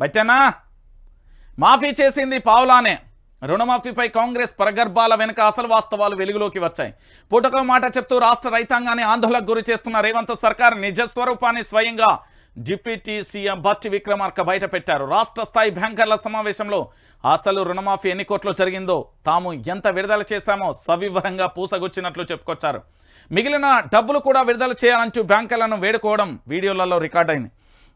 బట్టనా మాఫీ చేసింది పావులానే. రుణమాఫీపై కాంగ్రెస్ ప్రగర్భాల వెనుక అసలు వాస్తవాలు వెలుగులోకి వచ్చాయి. పూటకో మాట చెప్తూ రాష్ట్ర రైతాంగాన్ని ఆందోళనకు గురి చేస్తున్న రేవంత్ సర్కార్ నిజ స్వరూపాన్ని స్వయంగా డిప్యూటీ సీఎం భట్టి విక్రమార్క బయటపెట్టారు రాష్ట్ర స్థాయి బ్యాంకర్ల సమావేశంలో అసలు రుణమాఫీ ఎన్ని కోట్లు జరిగిందో తాము ఎంత విడుదల చేశామో సవివరంగా పూసగుచ్చినట్లు చెప్పుకొచ్చారు. మిగిలిన డబ్బులు కూడా విడుదల చేయాలంటూ బ్యాంకర్లను వేడుకోవడం వీడియోలలో రికార్డైంది.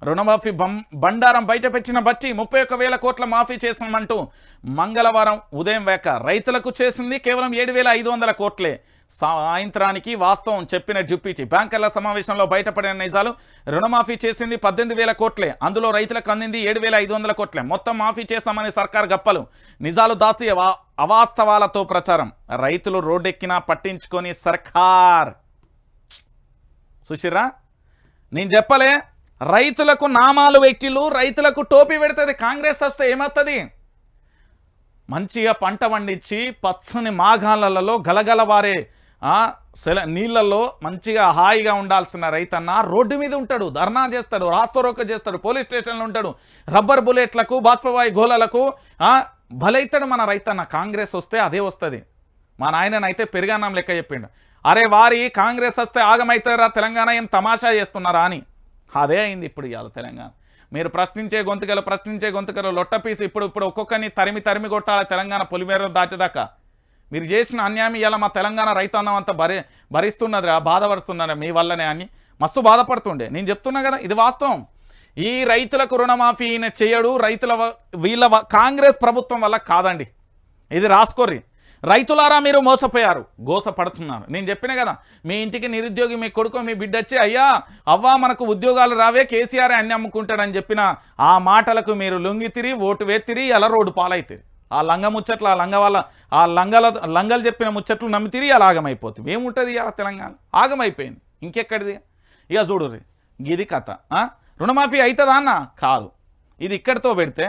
రుణమాఫీ బం బండారం బయటపెట్టిన బట్టి ముప్పై ఒక్క వేల కోట్ల మాఫీ చేసామంటూ మంగళవారం ఉదయం వేక రైతులకు చేసింది కేవలం ఏడు వేల ఐదు వందల కోట్లే. సాయంత్రానికి వాస్తవం చెప్పిన డిప్యూటీ బ్యాంకర్ల సమావేశంలో బయటపడిన నిజాలు రుణమాఫీ చేసింది పద్దెనిమిది వేల కోట్లే. అందులో రైతులకు అందింది ఏడు వేల ఐదు వందల కోట్లే. మొత్తం మాఫీ చేస్తామని సర్కార్ గప్పలు. నిజాలు దాసి అవా- అవాస్తవాలతో ప్రచారం. రైతులు రోడ్డెక్కినా పట్టించుకొని సర్కార్. సుశీరా నేను చెప్పలే. రైతులకు నామాలు వ్యక్తులు రైతులకు టోపీ పెడుతుంది కాంగ్రెస్ వస్తే ఏమవుతుంది మంచిగా పంట పండించి పచ్చని మాఘాలలో గలగలవారే సెల నీళ్ళల్లో మంచిగా హాయిగా ఉండాల్సిన రైతన్న రోడ్డు మీద ఉంటాడు ధర్నా చేస్తాడు రాస్తోరోక చేస్తాడు పోలీస్ స్టేషన్లో ఉంటాడు రబ్బర్ బుల్లెట్లకు బాష్పవాయు గోళలకు బలైతాడు మన రైతన్న కాంగ్రెస్ వస్తే అదే వస్తుంది. మా నాయననైతే పెరిగానం లెక్క చెప్పిండు. అరే వారి కాంగ్రెస్ వస్తే ఆగమవుతారా తెలంగాణ ఏం తమాషా చేస్తున్నారా అని. అదే అయింది ఇప్పుడు ఇవాళ తెలంగాణ. మీరు ప్రశ్నించే గొంతుకలు ప్రశ్నించే గొంతుకలు లొట్టపీసి ఇప్పుడు ఇప్పుడు ఒక్కొక్కరిని తరిమి తరిమి కొట్టాలి తెలంగాణ పొలిమేర దాటేదాకా. మీరు చేసిన అన్యాయం ఇవాళ మా తెలంగాణ రైతాంగం అంతా భరి భరిస్తున్నదిరా బాధపడుతున్నారా మీ వల్లనే అని. మస్తు బాధపడుతుండే. నేను చెప్తున్నా కదా ఇది వాస్తవం. ఈ రైతులకు రుణమాఫీ ఈయన చేయడు రైతుల వ- వీళ్ళ కాంగ్రెస్ ప్రభుత్వం వల్ల కాదండి. ఇది రాసుకోర్రి. రైతులారా మీరు మోసపోయారు. గోస పడుతున్నారు. నేను చెప్పిన కదా మీ ఇంటికి నిరుద్యోగి మీ కొడుకు మీ బిడ్డ వచ్చి అయ్యా అవ్వా మనకు ఉద్యోగాలు రావే కేసీఆర్ అన్ని అమ్ముకుంటాడని చెప్పిన ఆ మాటలకు మీరు లొంగితిరి ఓటు వేతిరి అలా రోడ్డు పాలైతిరి ఆ లంగ ముచ్చట్లు ఆ లంగ వాళ్ళ ఆ లంగల లంగలు చెప్పిన ముచ్చట్లు నమ్మితిరి అలా ఆగమైపోతుంది. ఏముంటుంది ఇలా తెలంగాణ? ఆగమైపోయింది. ఇంకెక్కడిది? ఇక చూడు గిది కథ ఆ? రుణమాఫీ అవుతుందా అన్న? కాదు. ఇది ఇక్కడితో పెడితే